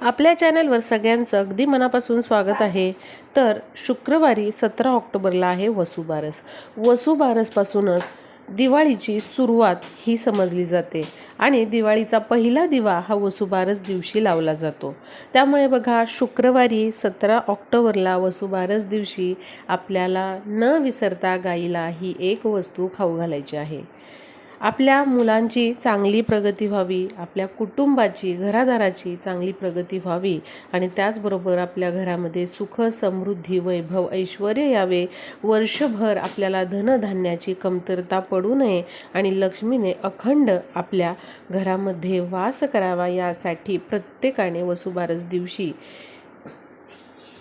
आपल्या चॅनलवर सगळ्यांचं अगदी मनापासून स्वागत आहे. तर शुक्रवारी सतरा ऑक्टोबरला आहे वसुबारस वसुबारसपासूनच दिवाळीची सुरुवात ही समजली जाते आणि दिवाळीचा पहिला दिवा हा वसुबारस दिवशी लावला जातो. त्यामुळे बघा शुक्रवारी सतरा ऑक्टोबरला वसुबारस दिवशी आपल्याला न विसरता गाईला ही एक वस्तू खाऊ घालायची आहे. आपल्या मुलांची चांगली प्रगती व्हावी आपल्या कुटुंबाची घरादाराची चांगली प्रगती व्हावी आणि त्याचबरोबर आपल्या घरामध्ये सुख समृद्धी वैभव ऐश्वर यावे. वर्षभर आपल्याला धनधान्याची कमतरता पडू नये आणि लक्ष्मीने अखंड आपल्या घरामध्ये वास करावा यासाठी प्रत्येकाने वसुबारस दिवशी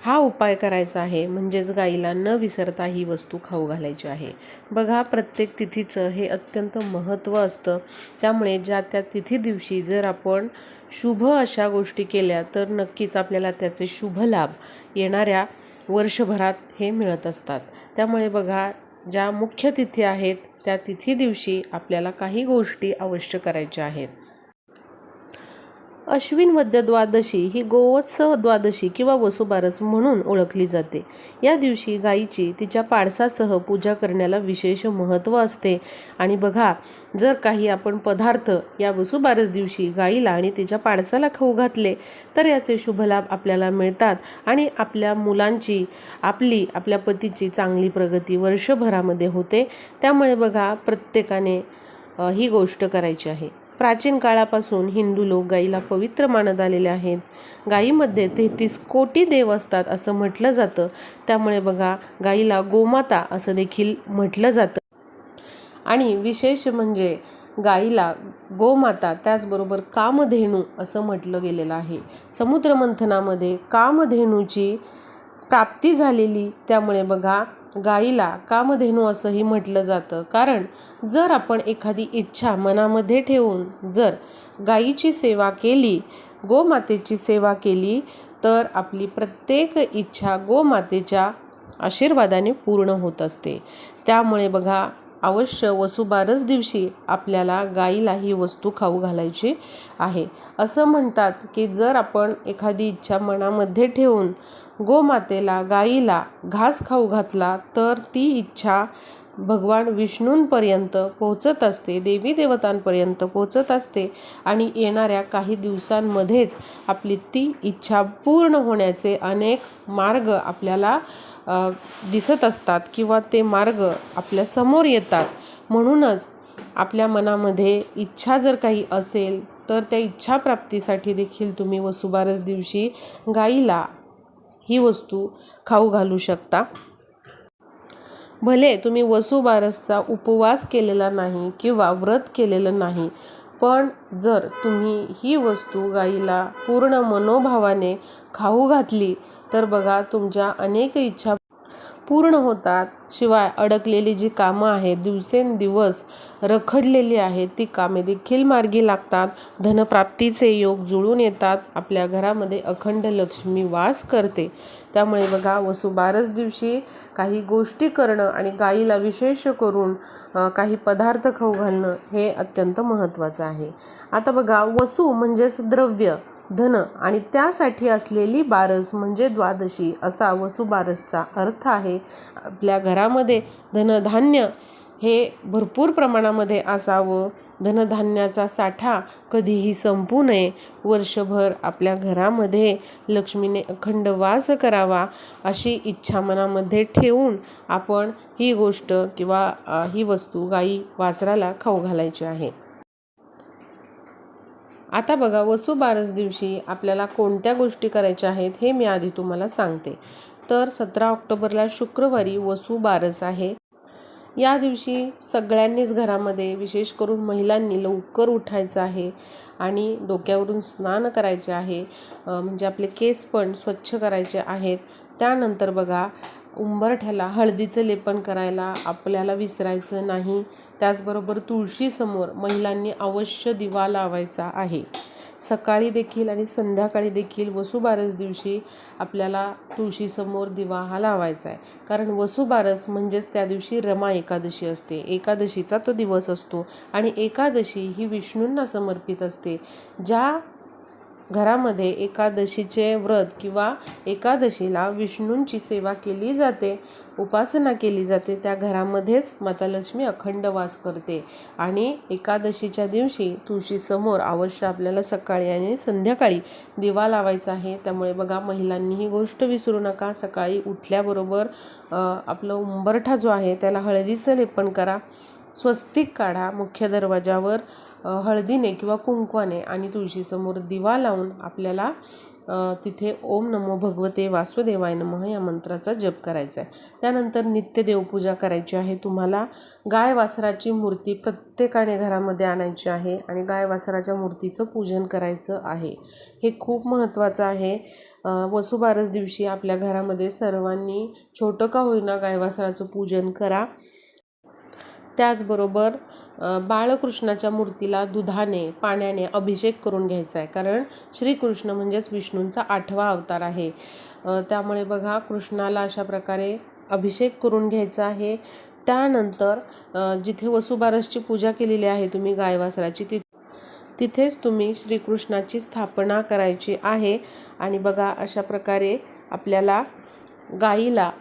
हा उपाय करायचा आहे म्हणजेच गाईला न विसरता ही वस्तू खाऊ घालायची आहे. बघा प्रत्येक तिथीचं हे अत्यंत महत्त्व असतं. त्यामुळे ज्या त्या तिथी दिवशी जर आपण शुभ अशा गोष्टी केल्या तर नक्कीच आपल्याला त्याचे शुभ लाभ येणाऱ्या वर्षभरात हे मिळत असतात. त्यामुळे बघा ज्या मुख्य तिथी आहेत त्या तिथी दिवशी आपल्याला काही गोष्टी अवश्य करायच्या आहेत. अश्विन वद्य द्वादशी ही गोवत्सव द्वादशी किंवा वसुबारस म्हणून ओळखली जाते. या दिवशी गायीची तिच्या पाडसासह पूजा करण्याला विशेष महत्त्व असते. आणि बघा जर काही आपण पदार्थ या वसुबारस दिवशी गाईला आणि तिच्या पाडसाला खाऊ घातले तर याचे शुभलाभ आपल्याला मिळतात आणि आपल्या मुलांची आपली आपल्या पतीची चांगली प्रगती वर्षभरामध्ये होते. त्यामुळे बघा प्रत्येकाने ही गोष्ट करायची आहे. प्राचीन काळापासून हिंदू लोक गाईला पवित्र मानत आलेले आहेत. गाईमध्ये तेहतीस कोटी देव असतात असं म्हटलं जातं. त्यामुळे बघा गाईला गोमाता असं देखील म्हटलं जातं. आणि विशेष म्हणजे गाईला गोमाता त्याचबरोबर कामधेनू असं म्हटलं गेलेलं आहे. समुद्रमंथनामध्ये कामधेनूची प्राप्ती झालेली त्यामुळे बघा गाईला कामधेनू असंही म्हटलं जातं. कारण जर आपण एखादी इच्छा मनामध्ये ठेवून जर गाईची सेवा केली गोमातेची सेवा केली तर आपली प्रत्येक इच्छा गोमातेच्या आशीर्वादाने पूर्ण होत असते. त्यामुळे बघा अवश्य वसुबारस दिवशी आपल्याला गाईला ही वस्तू खाऊ घालायची आहे. असं म्हणतात की जर आपण एखादी इच्छा मनामध्ये ठेवून गोमातेला गाईला घास खाऊ घातला तर ती इच्छा भगवान विष्णूंपर्यंत पोहोचत असते देवी देवतांपर्यंत पोहोचत असते आणि येणाऱ्या काही दिवसांमध्येच आपली ती इच्छा पूर्ण होण्याचे अनेक मार्ग आपल्याला दिसत असतात किंवा ते मार्ग आपल्यासमोर येतात. म्हणूनच आपल्या मनामध्ये इच्छा जर काही असेल तर त्या इच्छाप्राप्तीसाठी देखील तुम्ही वसुबारस दिवशी गाईला ही वस्तू खाऊ घालू शकता. भले तुम्ही वसुबारसचा उपवास केलेला नाही किंवा व्रत केलेलं नाही पण जर तुम्ही ही वस्तू गाईला पूर्ण मनोभावाने खाऊ घातली तर बघा तुमच्या अनेक इच्छा पूर्ण होतात. शिवाय अडकलेली जी कामं आहेत दिवसेंदिवस रखडलेली आहेत ती कामे देखील मार्गी लागतात. धनप्राप्तीचे योग जुळून येतात. आपल्या घरामध्ये अखंड लक्ष्मी वास करते. त्यामुळे बघा वसुबारस दिवशी काही गोष्टी करणं आणि गाईला विशेष करून काही पदार्थ खाऊ घालणं हे अत्यंत महत्त्वाचं आहे. आता बघा वसू म्हणजेच द्रव्य. धन आणि त्यासाठी असलेली बारस म्हणजे द्वादशी असा वसुबारसचा अर्थ आहे. आपल्या घरामध्ये धनधान्य हे भरपूर प्रमाणामध्ये असावं. धनधान्याचा साठा कधीही संपू नये. वर्षभर आपल्या घरामध्ये लक्ष्मीने अखंड वास करावा अशी इच्छा मनामध्ये ठेवून आपण ही गोष्ट किंवा ही वस्तू गाई वासराला खाऊ घालायची आहे. आता बघा वसुबारस दिवशी आपल्याला कोणत्या गोष्टी करायच्या आहेत हे मी आधी तुम्हाला सांगते. तर सतरा ऑक्टोबरला शुक्रवारी वसुबारस आहे. या दिवशी सगळ्यांनीच घरामध्ये विशेष करून महिलांनी लवकर उठायचं आहे आणि डोक्यावरून स्नान करायचे आहे. म्हणजे आपले केस पण स्वच्छ करायचे आहेत. त्यानंतर बघा उंबरठ्याला हळदीचं लेपन करायला आपल्याला विसरायचं नाही. त्याचबरोबर तुळशीसमोर महिलांनी अवश्य दिवा लावायचा आहे. सकाळी देखील आणि संध्याकाळी देखील वसुबारस दिवशी आपल्याला तुळशीसमोर दिवा हा लावायचा आहे. कारण वसुबारस म्हणजेच त्या दिवशी रमा एकादशी असते. एकादशीचा तो दिवस असतो आणि एकादशी ही विष्णूंना समर्पित असते. ज्या घरामध्ये एकादशीचे व्रत किंवा एकादशीला विष्णूंची सेवा केली जाते उपासना केली जाते त्या घरामध्येच माता लक्ष्मी अखंड वास करते. आणि एकादशीच्या दिवशी तुळशीसमोर अवश्य आपल्याला सकाळी आणि संध्याकाळी दिवा लावायचा आहे. त्यामुळे बघा महिलांनी ही गोष्ट विसरू नका. सकाळी उठल्याबरोबर आपलं उंबरठा जो आहे त्याला हळदीचं लेपन करा. स्वस्तिक काढा मुख्य दरवाजावर हळदीने किंवा कुंकवाने आणि तुळशीसमोर दिवा लावून आपल्याला तिथे ओम नमो भगवते वासुदेवाय नमः या मंत्राचा जप करायचा आहे त्यानंतर नित्य देवपूजा करायची आहे. तुम्हाला गाय वासराची मूर्ती प्रत्येकाने घरामध्ये आणायची आहे आणि गाय वासराच्या मूर्तीचं पूजन करायचं आहे. हे खूप महत्त्वाचं आहे. वसुबारस दिवशी आपल्या घरामध्ये सर्वांनी छोटं का होईना गायवासराचं पूजन करा. त्याचबरोबर बाळकृष्णाच्या मूर्तीला दुधाने पाण्याने अभिषेक करून घ्यायचा आहे कारण श्रीकृष्ण म्हणजेच विष्णूंचा आठवा अवतार आहे. त्यामुळे बघा कृष्णाला अशा प्रकारे अभिषेक करून घ्यायचा आहे. त्यानंतर जिथे वसुबारसची पूजा केलेली आहे तुम्ही गायवासराची ति तिथेच तुम्ही श्रीकृष्णाची स्थापना करायची आहे. आणि बघा अशा प्रकारे आपल्याला गाईला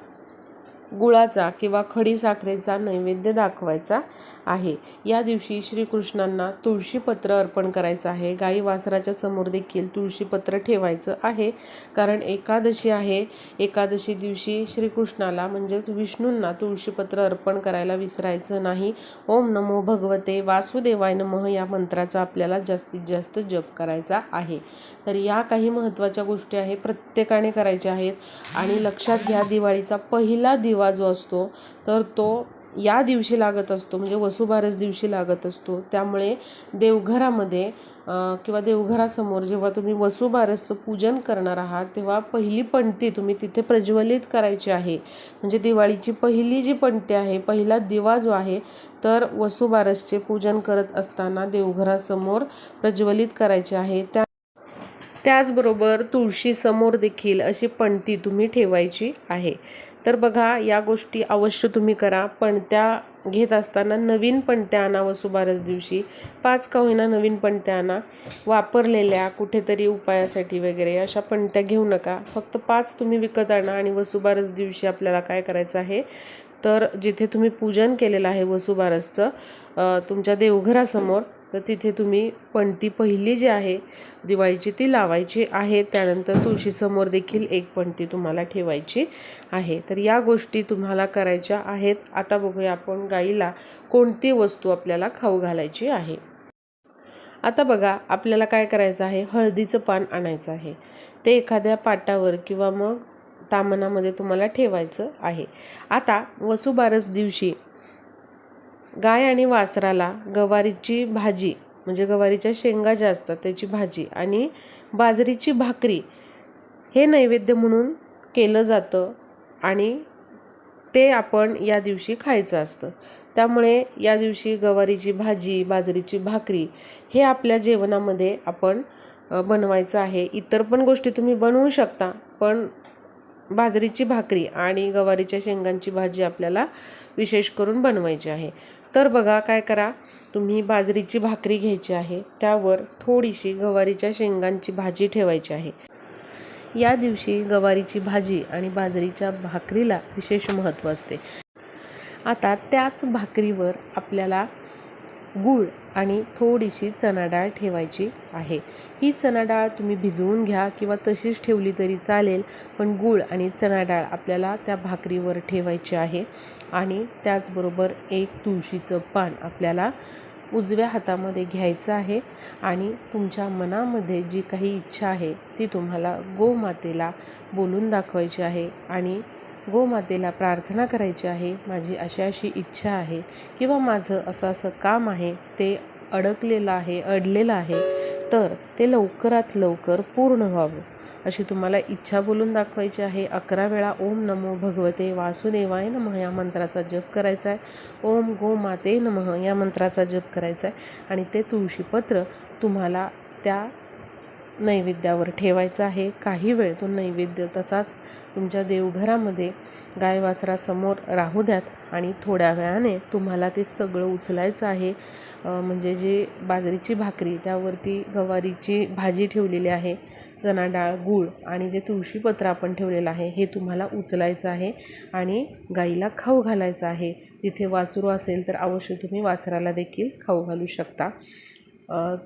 गुळाचा किंवा खडी साखरेचा नैवेद्य दाखवायचा आहे. या दिवशी श्रीकृष्णांना तुळशीपत्र अर्पण करायचं आहे. गाई वासराच्या समोर देखील तुळशीपत्र ठेवायचं आहे. कारण एकादशी आहे. एकादशी दिवशी श्रीकृष्णाला म्हणजेच विष्णूंना तुळशीपत्र अर्पण करायला विसरायचं नाही. ओम नमो भगवते वासुदेवाय नमः या मंत्राचा आपल्याला जास्तीत जास्त जप करायचा आहे. तर या काही महत्त्वाच्या गोष्टी आहे प्रत्येकाने करायच्या आहेत. आणि लक्षात घ्या दिवाळीचा पहिला दिवा जो असतो तर तो या दिवशी लागत असतो म्हणजे वसुबारस दिवशी लागत असतो. त्यामुळे देवघरामध्ये किंवा देवघरासमोर जेव्हा तुम्ही वसुबारसचं पूजन करणार आहात तेव्हा पहिली पणती तुम्ही तिथे प्रज्वलित करायची आहे. म्हणजे दिवाळीची पहिली जी पणती आहे पहिला दिवा जो आहे तर वसुबारसचे पूजन करत असताना देवघरासमोर प्रज्वलित करायचे आहे. त्या त्याचबरोबर तुळशीसमोर देखील अशी पणती तुम्ही ठेवायची आहे. तर बघा या गोष्टी अवश्य तुम्ही करा. पणत्या घेत असताना नवीन पणत्या आणा वसुबारस दिवशी. पाच का होईना नवीन पणत्या आणा. वापरलेल्या कुठेतरी उपायासाठी वगैरे अशा पणत्या घेऊ नका. फक्त पाच तुम्ही विकत आणा आणि वसुबारस दिवशी आपल्याला काय करायचं आहे? तर जिथे तुम्ही पूजन केलेलं आहे वसुबारसचं तुमच्या देवघरासमोर तर तिथे तुम्ही पणती पहिली जी आहे दिवाळीची ती लावायची आहे. त्यानंतर तुळशीसमोर देखील एक पणती तुम्हाला ठेवायची आहे. तर या गोष्टी तुम्हाला करायच्या आहेत. आता बघूया आपण गाईला कोणती वस्तू आपल्याला खाऊ घालायची आहे. आता बघा आपल्याला काय करायचं आहे? हळदीचं पान आणायचं आहे. ते एखाद्या पाटावर किंवा मग तामणामध्ये तुम्हाला ठेवायचं आहे. आता वसुबारस दिवशी गाय आणि वासराला गवारीची भाजी म्हणजे गवारीच्या शेंगा ज्या असतात त्याची भाजी आणि बाजरीची भाकरी हे नैवेद्य म्हणून केलं जातं आणि ते आपण या दिवशी खायचं असतं. त्यामुळे या दिवशी गवारीची भाजी बाजरीची भाकरी हे आपल्या जेवणामध्ये आपण बनवायचं आहे. इतर पण गोष्टी तुम्ही बनवू शकता पण बाजरीची भाकरी आणि गवारीच्या शेंगांची भाजी आपल्याला विशेष करून बनवायची आहे. तर बघा काय करा तुम्ही बाजरीची भाकरी घ्यायची आहे त्यावर थोडीशी गवारीच्या शेंगांची भाजी ठेवायची आहे. या दिवशी गवारीची भाजी आणि बाजरीच्या भाकरीला विशेष महत्त्व असते. आता त्याच भाकरीवर आपल्याला गूळ आणि थोडीशी चणा डाळ ठेवायची आहे. ही चणा डाळ तुम्ही भिजवून घ्या किंवा तशीच ठेवली तरी चालेल पण गूळ आणि चणा डाळ आपल्याला त्या भाकरीवर ठेवायची आहे. आणि त्याचबरोबर एक तुळशीचं पान आपल्याला उजव्या हातामध्ये घ्यायचं आहे आणि तुमच्या मनामध्ये जी काही इच्छा आहे ती तुम्हाला गोमातेला बोलून दाखवायची आहे. आणि गोमातेला प्रार्थना करायची आहे माझी अशी अशी इच्छा आहे किंवा माझं असं असं काम आहे ते अडकलेलं आहे अडलेलं आहे तर ते लवकरात लवकर पूर्ण व्हावं. अशी तुम्हाला इच्छा बोलून दाखवायची आहे. अकरा वेळा ओम नमो भगवते वासुदेवाय नमः या मंत्राचा जप करायचा आहे. ओम गो माते नमः या मंत्राचा जप करायचा आहे. आणि ते तुळशीपत्र तुम्हाला त्या नैवेद्यावर ठेवायचा आहे. काही वेळ तो नैवेद्य तसाच तुमच्या देवघरामध्ये गाय वासरासमोर राहू द्यात आणि थोड्या वेळाने तुम्हाला ते सगळं उचलायचं आहे. म्हणजे जे बाजरीची भाकरी त्यावरती गवारीची भाजी ठेवलेली आहे चणा डाळ गूळ आणि जे तुळशीपत्र आपण ठेवलेलं आहे हे तुम्हाला उचलायचं आहे आणि गाईला खाऊ घालायचं आहे. तिथे वासरू असेल तर अवश्य तुम्ही वासराला देखील खाऊ घालू शकता.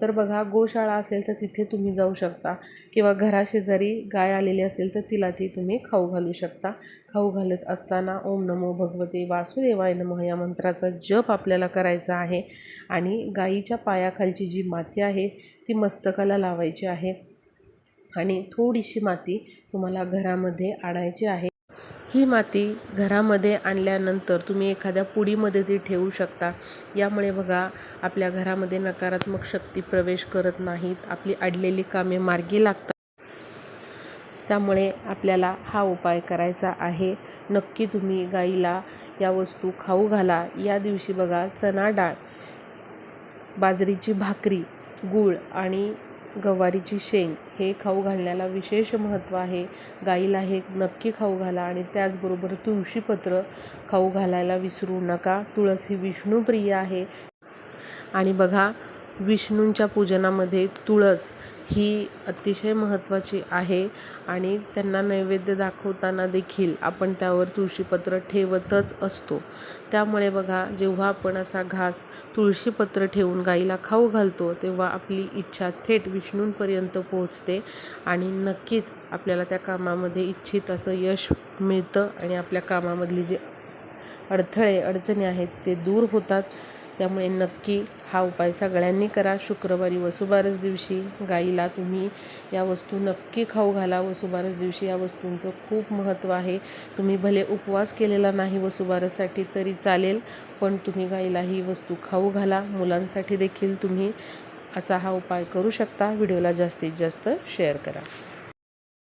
तर बघा गोशाळा असेल तर तिथे तुम्ही जाऊ शकता. किंवा घराशेजारी गाय आलेली असेल तर तिला ती तुम्ही खाऊ घालू शकता. खाऊ घालत असताना ओम नमो भगवते वासुदेवाय नमः या मंत्राचा जप आपल्याला करायचा आहे. आणि गाईच्या पायाखालची जी माती आहे ती मस्तकाला लावायची आहे. आणि थोडीशी माती तुम्हाला घरामध्ये आणायची आहे. ही माती घरामध्ये आणल्यानंतर तुम्ही एखाद्या पुडीमध्ये ती ठेवू शकता. यामुळे बघा आपल्या घरामध्ये नकारात्मक शक्ती प्रवेश करत नाहीत. आपली अडलेली कामे मार्गी लागतात. त्यामुळे आपल्याला हा उपाय करायचा आहे. नक्की तुम्ही गाईला या वस्तू खाऊ घाला. या दिवशी बघा चणा डाळ बाजरीची भाकरी गूळ आणि गवारीची शेंग हे खाऊ घालण्याला विशेष महत्त्व आहे. गाईला हे नक्की खाऊ घाला आणि त्याचबरोबर तुळशीपत्र खाऊ घालायला विसरू नका. तुळस ही विष्णुप्रिय आहे. आणि बघा विष्णूंच्या पूजनामध्ये तुळस ही अतिशय महत्त्वाची आहे आणि त्यांना नैवेद्य दाखवताना देखील आपण त्यावर तुळशीपत्र ठेवतच असतो. त्यामुळे बघा जेव्हा आपण असा घास तुळशीपत्र ठेवून गाईला खाऊ घालतो तेव्हा आपली इच्छा थेट विष्णूंपर्यंत पोहोचते आणि नक्कीच आपल्याला त्या कामामध्ये इच्छित असं यश मिळतं आणि आपल्या कामामधली जे अडथळे अडचणी आहेत ते दूर होतात. त्यामुळे नक्की हा उपाय सगळ्यांनी करा. शुक्रवारी वसुबारस दिवशी गाईला तुम्ही या वस्तू नक्की खाऊ घाला. वसुबारस दिवशी या वस्तूंचं खूप महत्त्व आहे. तुम्ही भले उपवास केलेला नाही वसुबारससाठी तरी चालेल पण तुम्ही गाईला ही वस्तू खाऊ घाला. मुलांसाठी देखील तुम्ही असा हा उपाय करू शकता. व्हिडिओला जास्तीत जास्त शेअर करा.